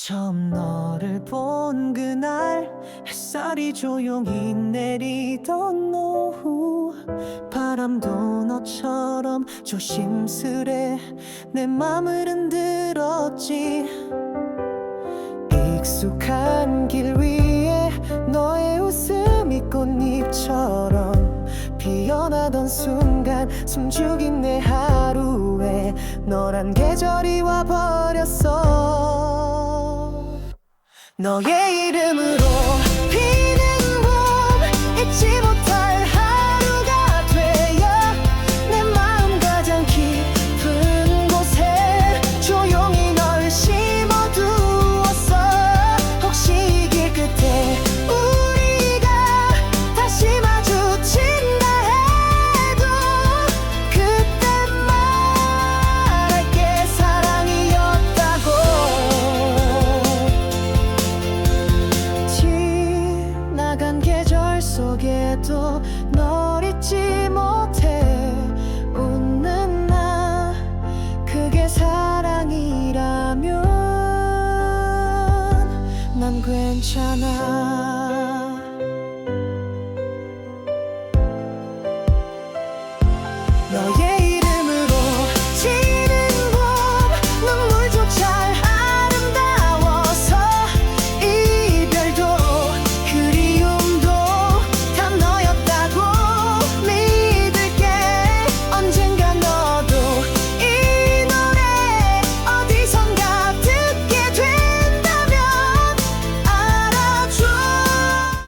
처음 너를 본 그날 햇살이 조용히 내리던 오후 바람도 너처럼 조심스레 내 맘을 흔들었지. 익숙한 길 위에 너의 웃음이 꽃잎처럼 피어나던 순간 숨죽인 내 하루에 너란 계절이 와버렸어 너의 이름으로 널 잊지 못해. 웃는 나 그게 사랑이라면 난 괜찮아. 너